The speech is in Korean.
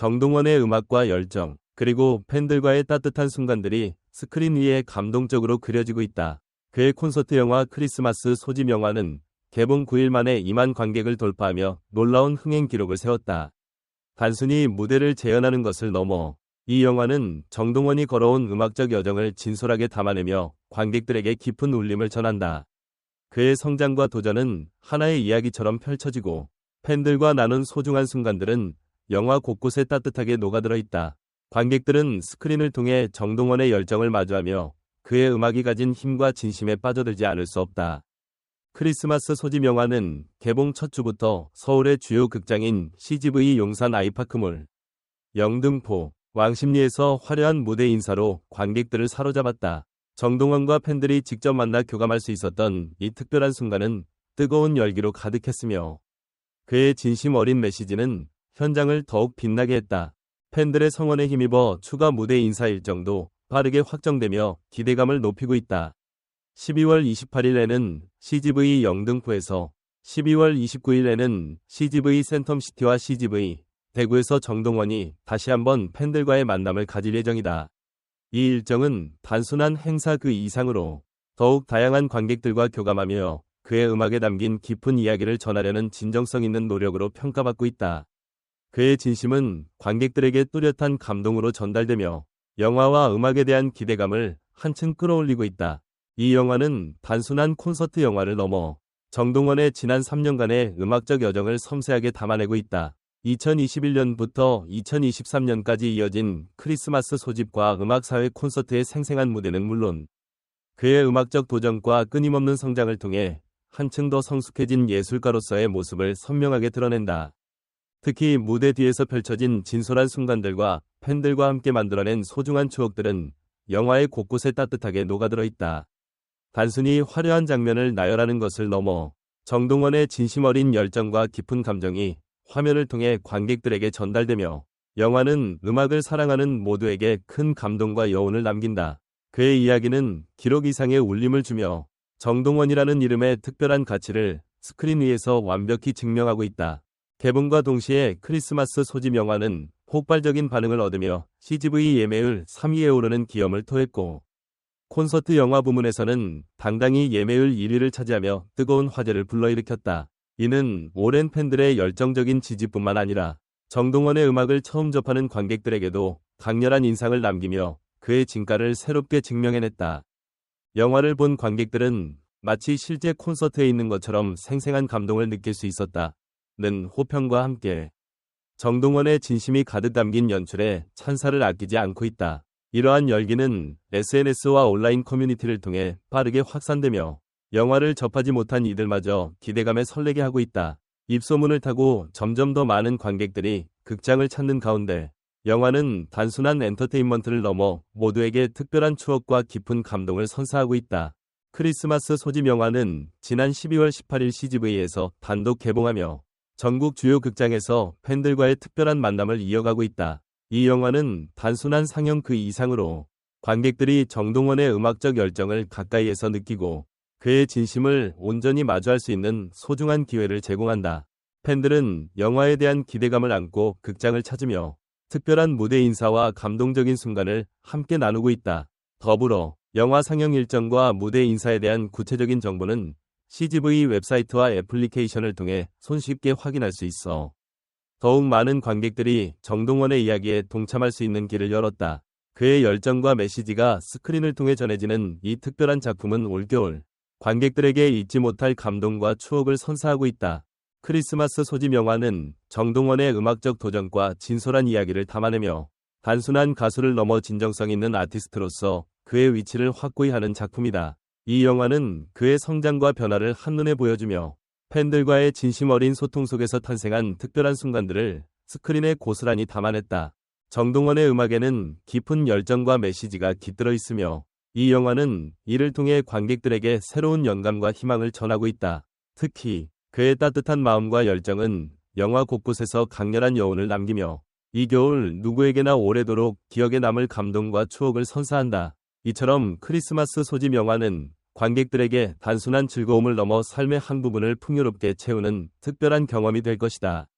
정동원의 음악과 열정, 그리고 팬들과의 따뜻한 순간들이 스크린 위에 감동적으로 그려지고 있다. 그의 콘서트 영화 크리스마스 소집 영화는 개봉 9일 만에 2만 관객을 돌파하며 놀라운 흥행 기록을 세웠다. 단순히 무대를 재현하는 것을 넘어 이 영화는 정동원이 걸어온 음악적 여정을 진솔하게 담아내며 관객들에게 깊은 울림을 전한다. 그의 성장과 도전은 하나의 이야기처럼 펼쳐지고 팬들과 나눈 소중한 순간들은 영화 곳곳에 따뜻하게 녹아들어 있다. 관객들은 스크린을 통해 정동원의 열정을 마주하며 그의 음악이 가진 힘과 진심에 빠져들지 않을 수 없다. 크리스마스 소집 영화는 개봉 첫 주부터 서울의 주요 극장인 CGV 용산 아이파크몰, 영등포, 왕십리에서 화려한 무대 인사로 관객들을 사로잡았다. 정동원과 팬들이 직접 만나 교감할 수 있었던 이 특별한 순간은 뜨거운 열기로 가득했으며 그의 진심 어린 메시지는 현장을 더욱 빛나게 했다. 팬들의 성원에 힘입어 추가 무대 인사 일정도 빠르게 확정되며 기대감을 높이고 있다. 12월 28일에는 CGV 영등포에서 12월 29일에는 CGV 센텀시티와 CGV 대구에서 정동원이 다시 한번 팬들과의 만남을 가질 예정이다. 이 일정은 단순한 행사 그 이상으로 더욱 다양한 관객들과 교감하며 그의 음악에 담긴 깊은 이야기를 전하려는 진정성 있는 노력으로 평가받고 있다. 그의 진심은 관객들에게 뚜렷한 감동으로 전달되며 영화와 음악에 대한 기대감을 한층 끌어올리고 있다. 이 영화는 단순한 콘서트 영화를 넘어 정동원의 지난 3년간의 음악적 여정을 섬세하게 담아내고 있다. 2021년부터 2023년까지 이어진 크리스마스 소집과 음악사회 콘서트의 생생한 무대는 물론 그의 음악적 도전과 끊임없는 성장을 통해 한층 더 성숙해진 예술가로서의 모습을 선명하게 드러낸다. 특히 무대 뒤에서 펼쳐진 진솔한 순간들과 팬들과 함께 만들어낸 소중한 추억들은 영화의 곳곳에 따뜻하게 녹아들어 있다. 단순히 화려한 장면을 나열하는 것을 넘어 정동원의 진심 어린 열정과 깊은 감정이 화면을 통해 관객들에게 전달되며 영화는 음악을 사랑하는 모두에게 큰 감동과 여운을 남긴다. 그의 이야기는 기록 이상의 울림을 주며 정동원이라는 이름의 특별한 가치를 스크린 위에서 완벽히 증명하고 있다. 개봉과 동시에 크리스마스 소집 영화는 폭발적인 반응을 얻으며 CGV 예매율 3위에 오르는 기염을 토했고 콘서트 영화 부문에서는 당당히 예매율 1위를 차지하며 뜨거운 화제를 불러일으켰다. 이는 오랜 팬들의 열정적인 지지뿐만 아니라 정동원의 음악을 처음 접하는 관객들에게도 강렬한 인상을 남기며 그의 진가를 새롭게 증명해냈다. 영화를 본 관객들은 마치 실제 콘서트에 있는 것처럼 생생한 감동을 느낄 수 있었다. 는 호평과 함께 정동원의 진심이 가득 담긴 연출에 찬사를 아끼지 않고 있다. 이러한 열기는 SNS와 온라인 커뮤니티를 통해 빠르게 확산되며 영화를 접하지 못한 이들마저 기대감에 설레게 하고 있다. 입소문을 타고 점점 더 많은 관객들이 극장을 찾는 가운데 영화는 단순한 엔터테인먼트를 넘어 모두에게 특별한 추억과 깊은 감동을 선사하고 있다. 크리스마스 소집 영화는 지난 12월 18일 CGV에서 단독 개봉하며 전국 주요 극장에서 팬들과의 특별한 만남을 이어가고 있다. 이 영화는 단순한 상영 그 이상으로 관객들이 정동원의 음악적 열정을 가까이에서 느끼고 그의 진심을 온전히 마주할 수 있는 소중한 기회를 제공한다. 팬들은 영화에 대한 기대감을 안고 극장을 찾으며 특별한 무대 인사와 감동적인 순간을 함께 나누고 있다. 더불어 영화 상영 일정과 무대 인사에 대한 구체적인 정보는 CGV 웹사이트와 애플리케이션을 통해 손쉽게 확인할 수 있어 더욱 많은 관객들이 정동원의 이야기에 동참할 수 있는 길을 열었다. 그의 열정과 메시지가 스크린을 통해 전해지는 이 특별한 작품은 올겨울 관객들에게 잊지 못할 감동과 추억을 선사하고 있다. 크리스마스 소집 영화는 정동원의 음악적 도전과 진솔한 이야기를 담아내며 단순한 가수를 넘어 진정성 있는 아티스트로서 그의 위치를 확고히 하는 작품이다. 이 영화는 그의 성장과 변화를 한눈에 보여주며 팬들과의 진심 어린 소통 속에서 탄생한 특별한 순간들을 스크린에 고스란히 담아냈다. 정동원의 음악에는 깊은 열정과 메시지가 깃들어 있으며 이 영화는 이를 통해 관객들에게 새로운 영감과 희망을 전하고 있다. 특히 그의 따뜻한 마음과 열정은 영화 곳곳에서 강렬한 여운을 남기며 이 겨울 누구에게나 오래도록 기억에 남을 감동과 추억을 선사한다. 이처럼 크리스마스 소집 영화는 관객들에게 단순한 즐거움을 넘어 삶의 한 부분을 풍요롭게 채우는 특별한 경험이 될 것이다.